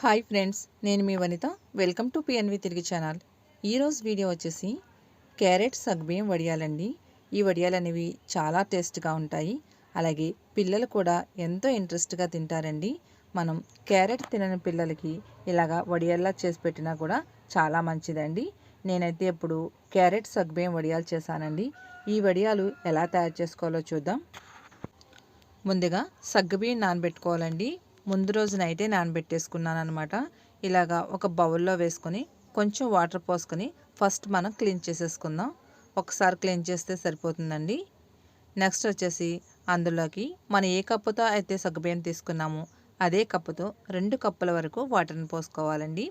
Hi friends నేను మీ Vanitha. Welcome to PNV తిరిగి ఛానల్. ఈరోజు వీడియో వచ్చేసి క్యారెట్ సగ్బియ్యం వడియాలండి. ఈ వడియాలు అనేవి చాలా టేస్ట్గా ఉంటాయి. అలాగే పిల్లలు కూడా ఎంతో ఇంట్రెస్ట్గా తింటారండి. మనం క్యారెట్ తినని పిల్లలకి ఇలాగా వడియాల్లా చేసి పెట్టినా కూడా చాలా మంచిదండి. నేనైతే ఇప్పుడు క్యారెట్ సగ్బియ్యం వడియాలు చేశానండి. ఈ వడియాలు ఎలా తయారు చేసుకోవాలో చూద్దాం. ముందుగా సగ్గుబియ్యం నానబెట్టుకోవాలండి. ముందు రోజు నైటే నానబెట్టేసుకున్నాను అనమాట ఇలాగా ఒక బౌల్లో వేసుకొని కొంచెం వాటర్ పోసుకొని ఫస్ట్ మనం క్లీన్ చేసేసుకుందాం. ఒకసారి క్లీన్ చేస్తే సరిపోతుందండి. నెక్స్ట్ వచ్చేసి అందులోకి మనం ఏ కప్పుతో అయితే సగ్గుబియ్యం తీసుకున్నామో అదే కప్పుతో రెండు కప్పుల వరకు వాటర్ని పోసుకోవాలండి.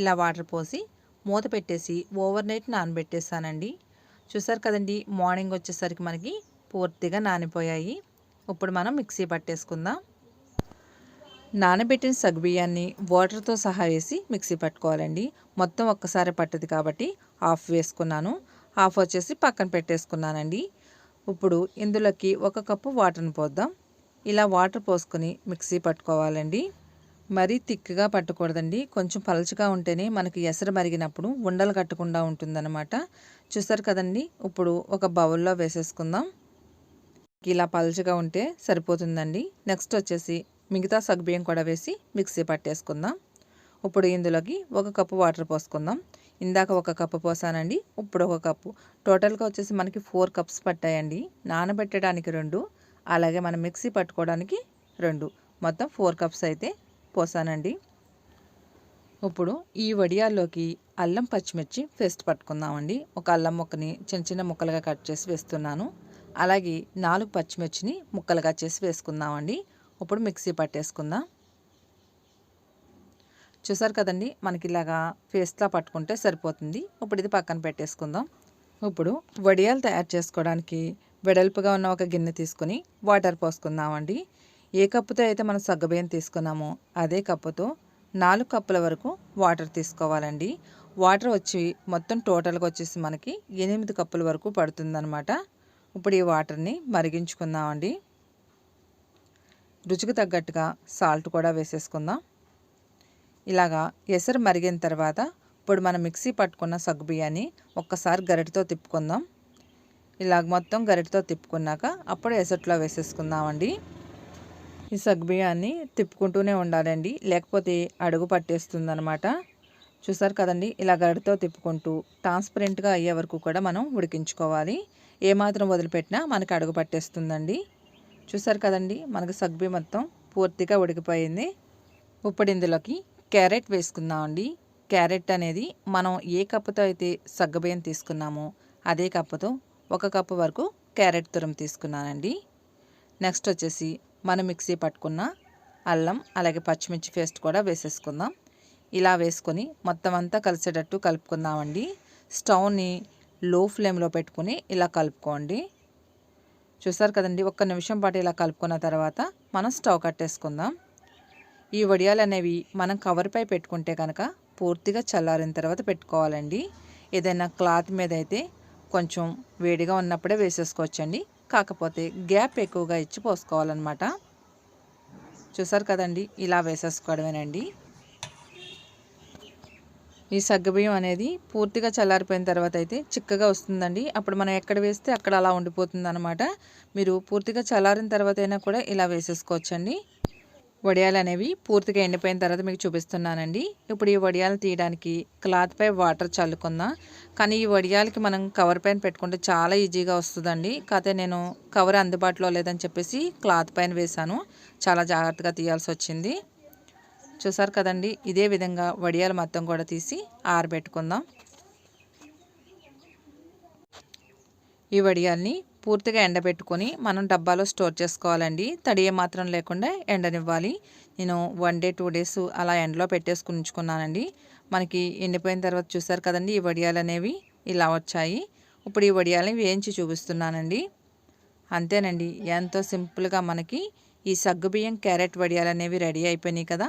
ఇలా వాటర్ పోసి మూత పెట్టేసి ఓవర్ నైట్ నానబెట్టేసానండి చూసారు కదండి మార్నింగ్ వచ్చేసరికి మనకి పూర్తిగా నానిపోయాయి. ఇప్పుడు మనం మిక్సీ పట్టేసుకుందాం. నానబెట్టిన సగ్బియ్యాన్ని వాటర్తో సహా వేసి మిక్సీ పట్టుకోవాలండి. మొత్తం ఒక్కసారి పట్టదు కాబట్టి హాఫ్ వేసుకున్నాను. హాఫ్ వచ్చేసి పక్కన పెట్టేసుకున్నానండి. ఇప్పుడు ఇందులోకి ఒక కప్పు వాటర్ని పోద్దాం. ఇలా వాటర్ పోసుకొని మిక్సీ పట్టుకోవాలండి. మరీ థిక్గా పట్టకూడదండి. కొంచెం పలచగా ఉంటేనే మనకి ఎసరు మరిగినప్పుడు ఉండలు కట్టకుండా ఉంటుందన్నమాట. చూసారు కదండి? ఇప్పుడు ఒక బౌల్లో వేసేసుకుందాం. ఇలా పలచగా ఉంటే సరిపోతుందండి. నెక్స్ట్ వచ్చేసి మిగతా సగ్బియ్యం కూడా వేసి మిక్సీ పట్టేసుకుందాం. ఇప్పుడు ఇందులోకి ఒక కప్పు వాటర్ పోసుకుందాం. ఇందాక ఒక కప్పు పోసానండి ఇప్పుడు ఒక కప్పు. టోటల్గా వచ్చేసి మనకి ఫోర్ కప్స్ పట్టాయండి. నానబెట్టడానికి రెండు అలాగే మనం మిక్సీ పట్టుకోవడానికి రెండు. మొత్తం ఫోర్ కప్స్ అయితే పోసానండి. ఇప్పుడు ఈ వడియాల్లోకి అల్లం పచ్చిమిర్చి పేస్ట్ పట్టుకుందామండి. ఒక అల్లం ముక్కని చిన్న చిన్న ముక్కలుగా కట్ చేసి వేస్తున్నాను. అలాగే నాలుగు పచ్చిమిర్చిని ముక్కలుగా చేసి వేసుకుందామండి. ఇప్పుడు మిక్సీ పట్టేసుకుందాం. చూసారు కదండి మనకి ఇలాగా ఫేస్లా పట్టుకుంటే సరిపోతుంది. ఇప్పుడు ఇది పక్కన పెట్టేసుకుందాం. ఇప్పుడు వడియాలు తయారు చేసుకోవడానికి వెడల్పుగా ఉన్న ఒక గిన్నె తీసుకుని వాటర్ పోసుకుందామండి. ఏ కప్పుతో అయితే మనం సగ్గుబియ్యం తీసుకున్నామో అదే కప్పుతో నాలుగు కప్పుల వరకు వాటర్ తీసుకోవాలండి. వాటర్ వచ్చి మొత్తం టోటల్గా వచ్చేసి మనకి ఎనిమిది కప్పుల వరకు పడుతుందనమాట ఇప్పుడు ఈ వాటర్ని మరిగించుకుందామండి. రుచికి తగ్గట్టుగా సాల్ట్ కూడా వేసేసుకుందాం. ఇలాగా ఎసరు మరిగిన తర్వాత ఇప్పుడు మనం మిక్సీ పట్టుకున్న సగ్గుబియ్యాన్ని ఒక్కసారి గరిటతో తిప్పుకుందాం. ఇలాగ మొత్తం గరిటతో తిప్పుకున్నాక అప్పుడు ఎసట్లో వేసేసుకుందామండి. ఈ సగ్గుబియ్యాన్ని తిప్పుకుంటూనే ఉండాలండి. లేకపోతే అడుగు పట్టేస్తుందనమాట చూసారు కదండి? ఇలా గరిటతో తిప్పుకుంటూ ట్రాన్స్పరెంట్గా అయ్యే వరకు కూడా మనం ఉడికించుకోవాలి. ఏమాత్రం వదిలిపెట్టినా మనకి అడుగు పట్టేస్తుందండి. చూసారు కదండి మనకు సగ్బి మొత్తం పూర్తిగా ఉడికిపోయింది. ఇప్పుడు ఇందులోకి క్యారెట్ వేసుకుందామండి క్యారెట్ అనేది మనం ఏ కప్పుతో అయితే సగ్గబియ్యం తీసుకున్నామో అదే కప్పుతో ఒక కప్పు వరకు క్యారెట్ తురం తీసుకున్నానండి. నెక్స్ట్ వచ్చేసి మనం మిక్సీ పట్టుకున్న అల్లం అలాగే పచ్చిమిర్చి పేస్ట్ కూడా వేసేసుకుందాం. ఇలా వేసుకొని మొత్తం అంతా కలిసేటట్టు కలుపుకుందామండి. స్టవ్ని లో ఫ్లేమ్లో పెట్టుకుని ఇలా కలుపుకోండి. చూసారు కదండి ఒక్క నిమిషం పాటు ఇలా కలుపుకున్న తర్వాత మనం స్టవ్ కట్టేసుకుందాం. ఈ వడియాలు అనేవి మనం కవర్పై పెట్టుకుంటే కనుక పూర్తిగా చల్లారిన తర్వాత పెట్టుకోవాలండి. ఏదైనా క్లాత్ మీద అయితే కొంచెం వేడిగా ఉన్నప్పుడే వేసేసుకోవచ్చండి. కాకపోతే గ్యాప్ ఎక్కువగా ఇచ్చి పోసుకోవాలన్నమాట. చూసారు కదండి ఇలా వేసేసుకోవడమేనండి. ఈ సగ్గుబియ్యం అనేది పూర్తిగా చల్లారిపోయిన తర్వాత అయితే చిక్కగా వస్తుందండి. అప్పుడు మనం ఎక్కడ వేస్తే అక్కడ అలా ఉండిపోతుంది అనమాట మీరు పూర్తిగా చల్లారిన తర్వాత అయినా కూడా ఇలా వేసేసుకోవచ్చండి. వడియాలు అనేవి పూర్తిగా ఎండిపోయిన తర్వాత మీకు చూపిస్తున్నానండి. ఇప్పుడు ఈ వడియాలు తీయడానికి క్లాత్పై వాటర్ చల్లుకుందాం. కానీ ఈ వడియాలకి మనం కవర్ పైన పెట్టుకుంటే చాలా ఈజీగా వస్తుందండి. కాకపోతే నేను కవర్ అందుబాటులో లేదని చెప్పేసి క్లాత్ పైన వేశాను. చాలా జాగ్రత్తగా తీయాల్సి వచ్చింది. చూసారు కదండి? ఇదే విధంగా వడియాలు మొత్తం కూడా తీసి ఆరబెట్టుకుందాం. ఈ వడియాల్ని పూర్తిగా ఎండబెట్టుకొని మనం డబ్బాలో స్టోర్ చేసుకోవాలండి. తడి మాత్రం లేకుండా ఎండనివ్వాలి. నేను వన్ డే టూ డేస్ అలా ఎండలో పెట్టేసుకుని ఉంచుకున్నానండి మనకి ఎండిపోయిన తర్వాత చూసారు కదండి ఈ వడియాలు అనేవి ఇలా వచ్చాయి. ఇప్పుడు ఈ వడియాలని వేయించి చూపిస్తున్నానండి. అంతేనండి ఎంతో సింపుల్గా మనకి ఈ సగ్గుబియ్యం క్యారెట్ వడియాలు అనేవి రెడీ అయిపోయినాయి కదా.